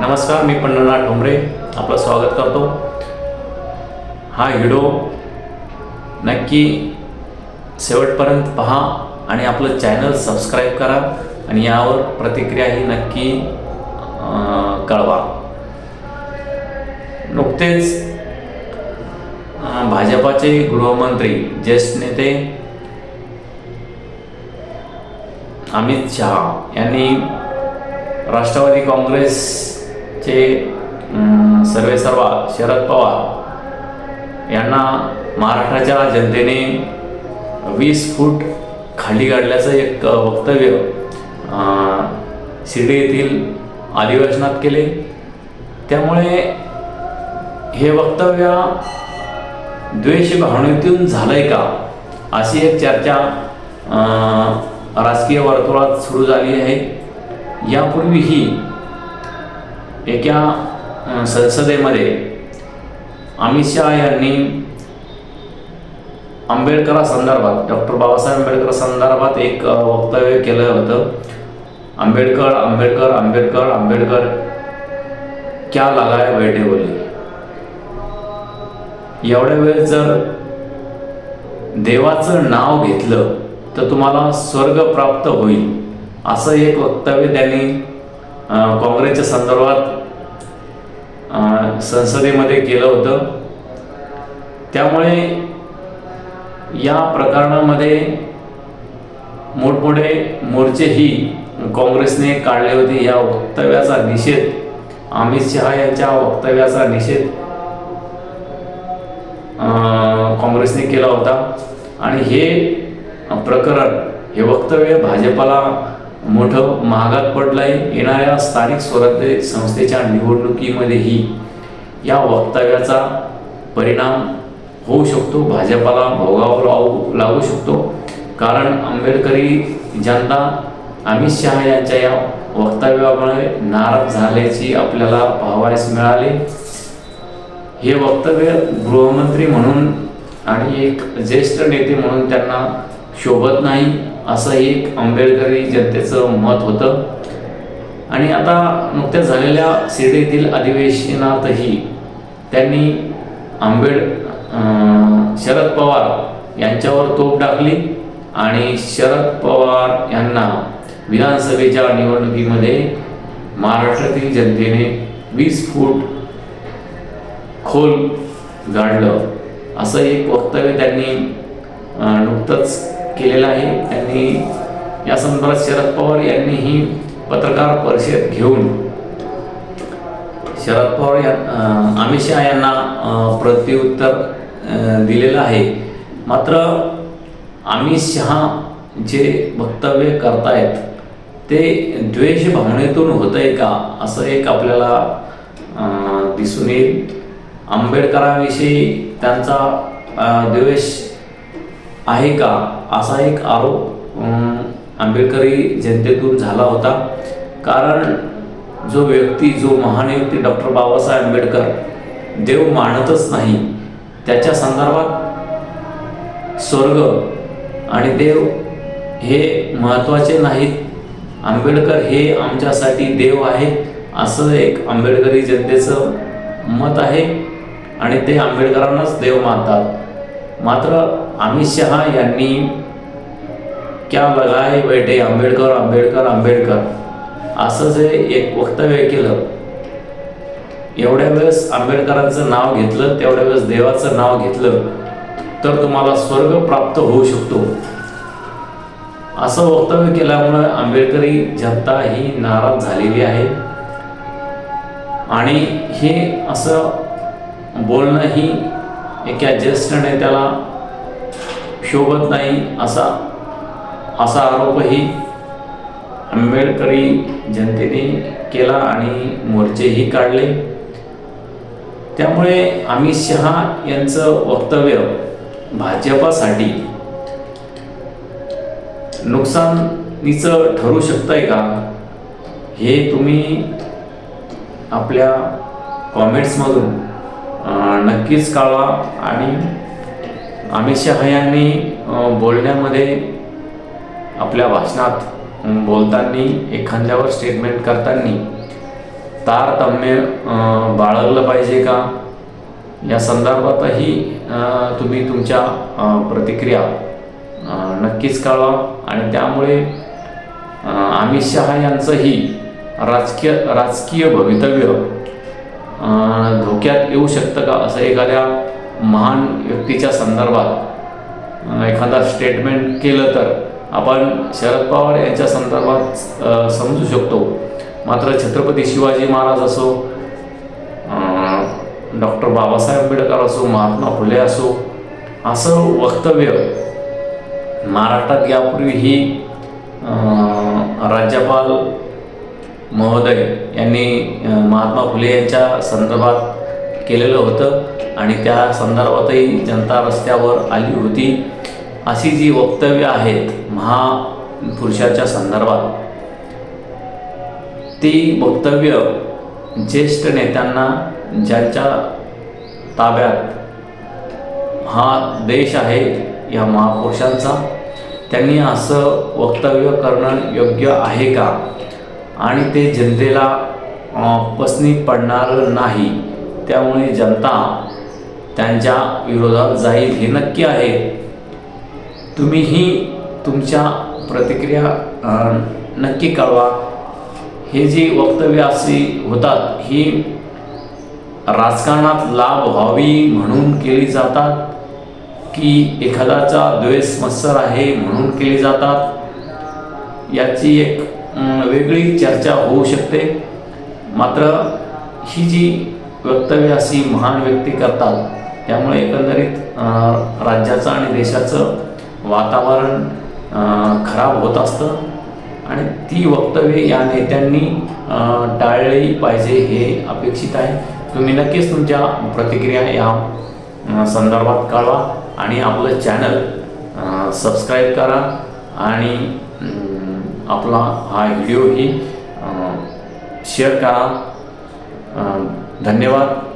नमस्कार मी पंढरनाथ ठोंबरे आपलं स्वागत करतो. हा व्हिडिओ नक्की शेवटपर्यंत पहा आणि आपलं चॅनल सबस्क्राईब करा आणि यावर प्रतिक्रियाही नक्की कळवा. नुकतेच भाजपाचे गृहमंत्री ज्येष्ठ नेते अमित शहा यांनी राष्ट्रवादी काँग्रेस अं, सर्वेसर्वा शरद पवार यांना महाराष्ट्राच्या जनतेने वीस फूट खाली काढल्याचं एक वक्तव्य शिर्डी येथील अधिवेशनात केले. त्यामुळे हे वक्तव्य द्वेष भावनेतून झालंय का? अशी एक चर्चा राजकीय वर्तुळात सुरू झाली आहे. यापूर्वीही एका संसदेमध्ये अमित शहा यांनी आंबेडकरासंदर्भात डॉक्टर बाबासाहेब आंबेडकर संदर्भात एक वक्तव्य केलं होतं. आंबेडकर आंबेडकर आंबेडकर आंबेडकर क्या लगाय बैठे बोले. एवढ्या वेळ जर देवाचं नाव घेतलं तर तुम्हाला स्वर्ग प्राप्त होईल असं एक वक्तव्य त्यांनी काँग्रेसच्या संदर्भात संसदेमध्ये केलं होतं. त्यामुळे या प्रकरणामध्ये मोठमोठे मोर्चेही काँग्रेसने काढले होते. या वक्तव्याचा निषेध अमित शहा यांच्या वक्तव्याचा निषेध काँग्रेसने केला होता. आणि हे प्रकरण हे वक्तव्य भाजपाला मोठं महागात पडलं आहे येणाऱ्या स्थानिक स्वराज्य संस्थेच्या निवडणुकीमध्येही या वक्तव्याचा परिणाम होऊ शकतो. भाजपाला भोगावं लावू लागू शकतो. कारण आंबेडकरी जनता अमित शहा यांच्या या वक्तव्यामुळे नाराज झाल्याची आपल्याला पाहावयास मिळाले. हे वक्तव्य गृहमंत्री म्हणून आणि एक ज्येष्ठ नेते म्हणून त्यांना शोभत नाही. असं एक आंबेडकरी जनतेचं मत होतं. आणि आता नुकत्याच झालेल्या शिर्डीतील अधिवेशनातही त्यांनी आंबेड शरद पवार यांच्यावर तोप टाकली आणि शरद पवार यांना विधानसभेच्या निवडणुकीमध्ये महाराष्ट्रातील जनतेने वीस फूट खोल गाडलं. असं एक वक्तव्य त्यांनी नुकतंच केलेलं आहे. त्यांनी या संदर्भात शरद पवार यांनी ही पत्रकार परिषद घेऊन शरद पवार या अमित शहा यांना प्रत्युत्तर दिलेलं आहे. मात्र अमित शहा जे वक्तव्य करतायत ते द्वेष भावनेतून होत आहे का? असं एक आपल्याला दिसून येईल. आंबेडकरांविषयी त्यांचा द्वेष आहे का? असा एक आरोप आंबेडकरी जनतेतून झाला होता. कारण जो व्यक्ती जो महान व्यक्ती डॉक्टर बाबासाहेब आंबेडकर देव मानतच नाही त्याच्या संदर्भात स्वर्ग आणि देव हे महत्त्वाचे नाहीत. आंबेडकर हे आमच्यासाठी देव आहे असं एक आंबेडकरी जनतेचं मत आहे आणि ते आंबेडकरांनाच देव मानतात. मात्र अमित शहा यांनी क्या लगाए बैठे आंबेडकर आंबेडकर आंबेडकर. असं जे एक वक्तव्य केलं एवढ्या वेळेस आंबेडकरांचं नाव घेतलं तेवढ्या वेळेस देवाचं नाव घेतलं तर तुम्हाला स्वर्ग प्राप्त होऊ शकतो. असं वक्तव्य केल्यामुळे आंबेडकरी जनता ही नाराज झालेली आहे. आणि हे असं बोलणं ही एका ज्येष्ठ नेत्याला शोभत नाही असा असा आरोपही आंबेडकरी जनतेने केला आणि मोर्चेही काढले. त्यामुळे अमित शहा यांचं वक्तव्य भाजपासाठी नुकसानीचं ठरू शकतंय का? हे तुम्ही आपल्या कॉमेंट्समधून नक्कीच कळवा आणि अमित शहा यांनी बोलण्यामध्ये आपल्या भाषणात बोलताना एखाद्यावर स्टेटमेंट करताना तारतम्य बाळगलं पाहिजे का? या संदर्भातही तुम्ही तुमच्या प्रतिक्रिया नक्कीच कळवा आणि त्यामुळे अमित शहा यांचंही राजकीय राजकीय भवितव्य धोक्यात येऊ शकतं का? असं एखाद्या महान व्यक्तीच्या संदर्भात एखादा स्टेटमेंट केलं तर आपण शरद पवार यांच्या संदर्भात समजू शकतो. मात्र छत्रपती शिवाजी महाराज असो डॉक्टर बाबासाहेब आंबेडकर असो महात्मा फुले असो असं वक्तव्य महाराष्ट्रात यापूर्वीही राज्यपाल महोदय यांनी महात्मा फुले यांच्या संदर्भात केलेलं होतं आणि त्या संदर्भातही जनता रस्त्यावर आली होती. अशी जी वक्तव्य आहेत महापुरुषाच्या संदर्भात ती वक्तव्य ज्येष्ठ नेत्यांना ज्यांच्या ताब्यात हा देश आहे या महापुरुषांचा त्यांनी असं वक्तव्य करणं योग्य आहे का? आणि ते जनतेला पसनी पडणार नाही. त्यामुळे जनता त्यांच्या विरोधात जाईल हे नक्की आहे. तुम्हीही तुमच्या प्रतिक्रिया नक्की कळवा. हे जी वक्तव्य अशी होतात ही राजकारणात लाभ व्हावी म्हणून केली जातात की एखाद्याचा द्वेष मत्सर आहे म्हणून केली जातात? याची एक वेगळी चर्चा होऊ शकते. मात्र ही जी वक्तव्य अशी महान व्यक्ती करतात. त्यामुळे एकंदरीत राज्याचं आणि देशाचं वातावरण खराब होत असतं. आणि ती वक्तव्ये या नेत्यांनी टाळली पाहिजे हे अपेक्षित आहे. तुम्ही नक्कीच तुमच्या प्रतिक्रिया या संदर्भात कळवा आणि आपलं चॅनल सबस्क्राईब करा आणि आपला हा व्हिडिओही शेअर करा. धन्यवाद.